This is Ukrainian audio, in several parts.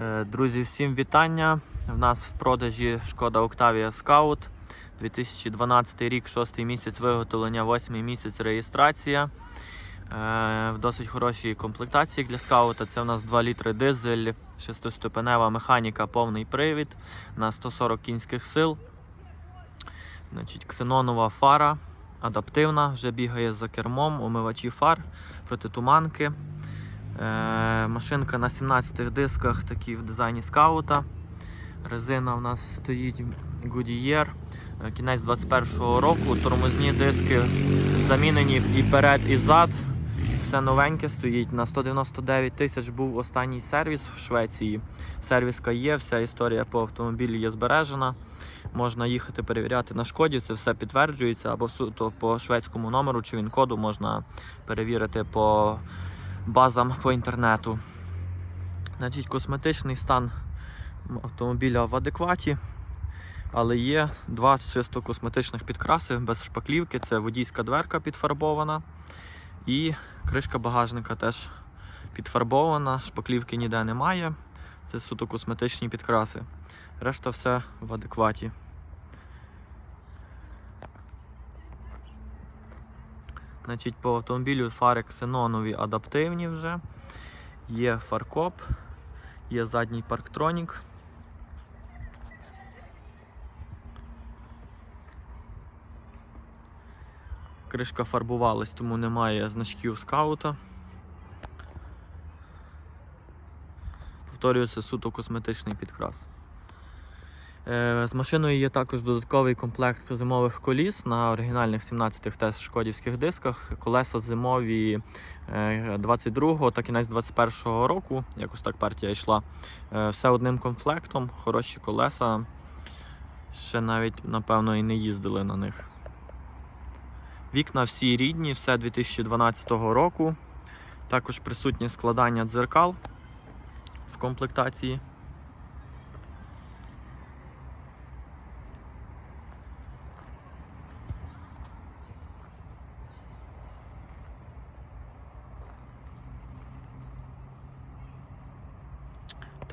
Е, Друзі, всім вітання. В нас в продажі шкода Octavia Scout. 2012 рік, 6 місяць виготовлення, 8 місяць реєстрація. Е, В досить хорошій комплектації для скаута. Це у нас 2 літри дизель, 6-ступенева механіка, повний привід на 140 кінських сил. Значить, ксенонова фара, адаптивна, вже бігає за кермом, умивачі фар, протитуманки. Е, машинка на 17 дисках, такі в дизайні скаута. Резина у нас стоїть Goodyear. Е, Кінець 21-го року. Тормозні диски замінені і перед, і зад. Все новеньке стоїть. На 199 тисяч був останній сервіс в Швеції. Сервіска є, вся історія по автомобілі є збережена. Можна їхати перевіряти на шкоді, це все підтверджується, або суто по шведському номеру чи він коду можна перевірити по базам по інтернету. Значить, косметичний стан автомобіля в адекваті, але є два чисто косметичних підкраси без шпаклівки. Це водійська дверка підфарбована і кришка багажника теж підфарбована, шпаклівки ніде немає. Це суто косметичні підкраси. Решта все в адекваті. Значить, по автомобілю фари ксенонові адаптивні вже. Є фаркоп, є задній парктронік. Кришка фарбувалась, тому немає значків скаута. Повторюю, це суто косметичний підкрас. Е, З машиною є також додатковий комплект зимових коліс на оригінальних 17-х теж шкодівських дисках. Колеса зимові е, 22-го та кінець 21-го року. Якось так партія йшла. Е, Все одним комплектом, хороші колеса. Ще навіть, напевно, і не їздили на них. Вікна всі рідні, все 2012 року. Також присутнє складання дзеркал в комплектації.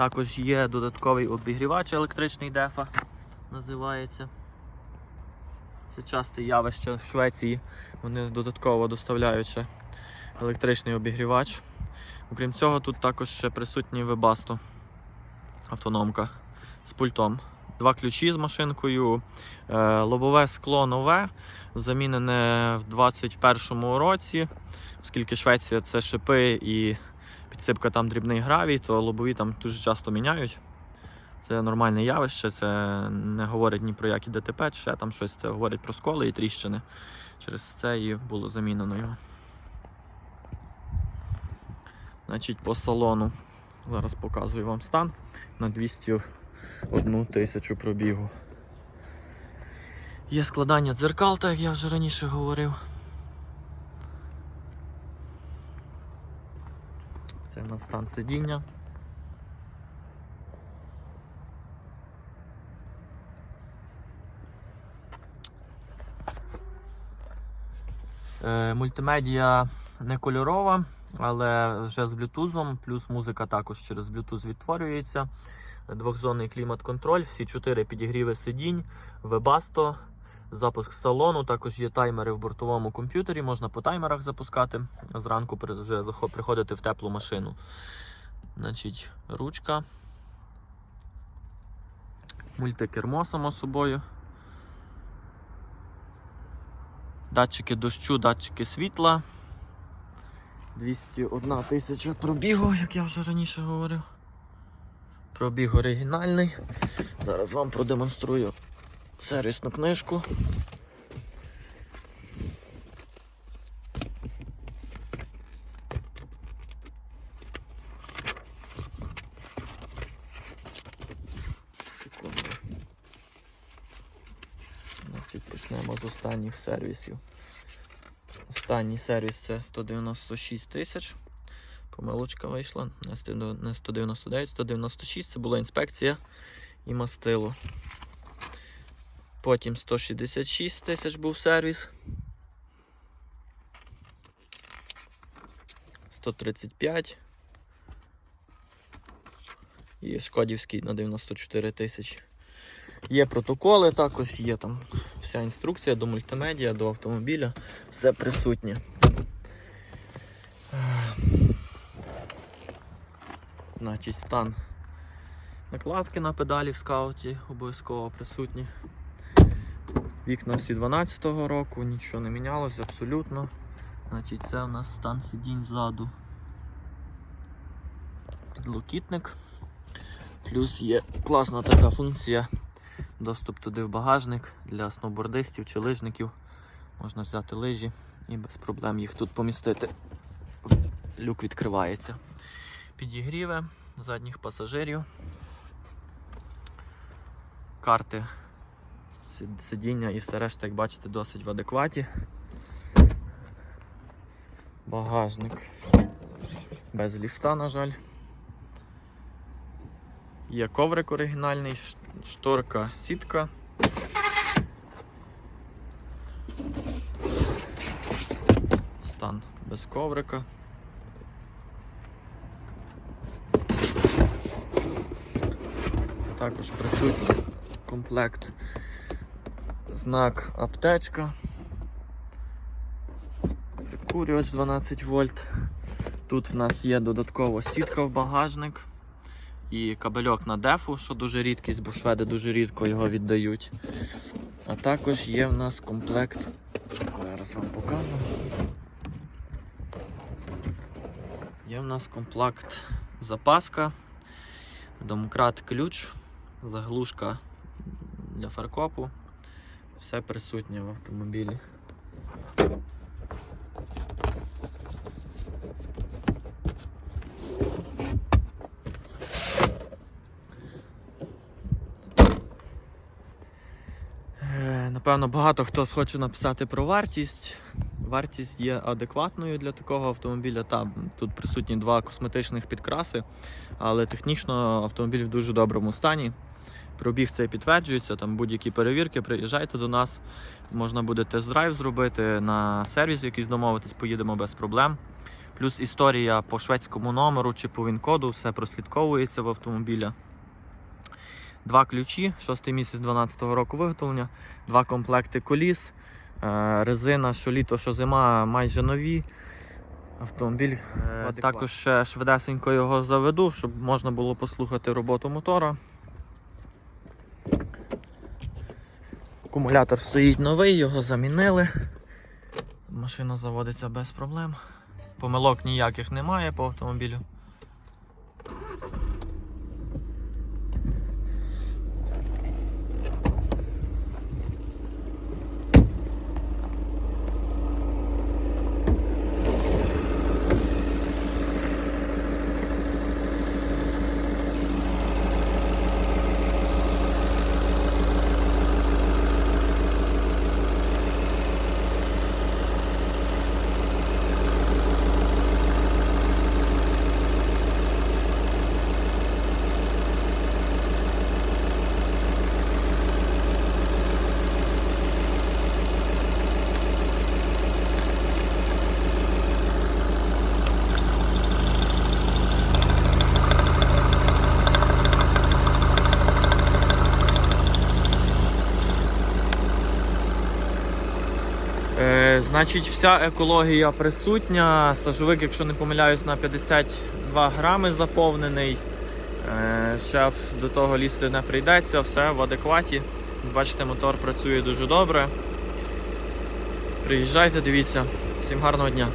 Також є додатковий обігрівач електричний дефа, називається. Це часте явище в Швеції. Вони додатково доставляють ще електричний обігрівач. Окрім цього, тут також ще присутній Webasto автономка з пультом. Два ключі з машинкою, е, лобове скло нове, замінене в 2021 році, оскільки Швеція це шипи і підсипка там дрібний гравій, то лобові там дуже часто міняють. Це нормальне явище, це не говорить ні про які ДТП, ще там щось, це говорить про сколи і тріщини. Через це і було замінено його. Значить, по салону. Зараз показую вам стан на 201 тисячу пробігу. Є складання дзеркал, так як я вже раніше говорив. Це в нас стан сидіння. Е, Мультимедіа не кольорова, але вже з Bluetooth, плюс музика також через Bluetooth відтворюється. Двохзонний клімат-контроль, всі чотири підігріви сидінь, Webasto, запуск салону, також є таймери в бортовому комп'ютері, можна по таймерах запускати, зранку вже приходити в теплу машину. Значить, ручка. Мультикермо, само собою. Датчики дощу, датчики світла. 201 тисяча пробігу, як я вже раніше говорив. Пробіг оригінальний. Зараз вам продемонструю сервісну книжку. Секунду. Значить, почнемо з останніх сервісів. Останній сервіс це 196 тисяч. Помилочка вийшла. Не Не 199, 196 це була інспекція і мастило. Потім 166 тисяч був сервіс. 135. і Шкодівський на 94 тисячі. Є протоколи також, є там вся інструкція до мультимедіа, до автомобіля, все присутнє. Значить, стан накладки на педалі в скауті обов'язково присутні. Вікна всі 12-го року, нічого не мінялось абсолютно. Значить, це у нас стан сидінь ззаду. Підлокітник. Плюс є класна така функція доступ туди в багажник для сноубордистів чи лижників. Можна взяти лижі і без проблем їх тут помістити. Люк відкривається. Підігріве задніх пасажирів. Карти сидіння і все решта, як бачите, досить в адекваті. Багажник без ліфта, на жаль. Є коврик оригінальний, шторка, сітка. Стан без коврика. Також присутній комплект знак аптечка. Прикурювач 12 вольт. Тут в нас є додатково сітка в багажник і кабельок на дефу, що дуже рідкість, бо шведи дуже рідко його віддають. А також є в нас комплект. Зараз вам покажу. Є в нас комплект запаска, домкрат ключ, заглушка для фаркопу. Все присутнє в автомобілі. Е, Напевно, багато хто схоче написати про вартість. Вартість є адекватною для такого автомобіля. Та, тут присутні два косметичних підкраси, але технічно автомобіль в дуже доброму стані. Пробіг це підтверджується, там будь-які перевірки, приїжджайте до нас, можна буде тест-драйв зробити на сервіс, якийсь домовитись, поїдемо без проблем. Плюс історія по шведському номеру чи по він-коду, все прослідковується в автомобіля. Два ключі, 6 місяць 12 року виготовлення, два комплекти коліс, е, резина, що літо, що зима, майже нові. Автомобіль. Е, Також ще швидесенько його заведу, щоб можна було послухати роботу мотора. Акумулятор стоїть новий, його замінили. Машина заводиться без проблем. Помилок ніяких немає по автомобілю. Значить, вся екологія присутня. Сажовик, якщо не помиляюсь, на 52 грами заповнений. Ще до того лізти не прийдеться, все в адекваті. Бачите, мотор працює дуже добре. Приїжджайте, дивіться. Всім гарного дня.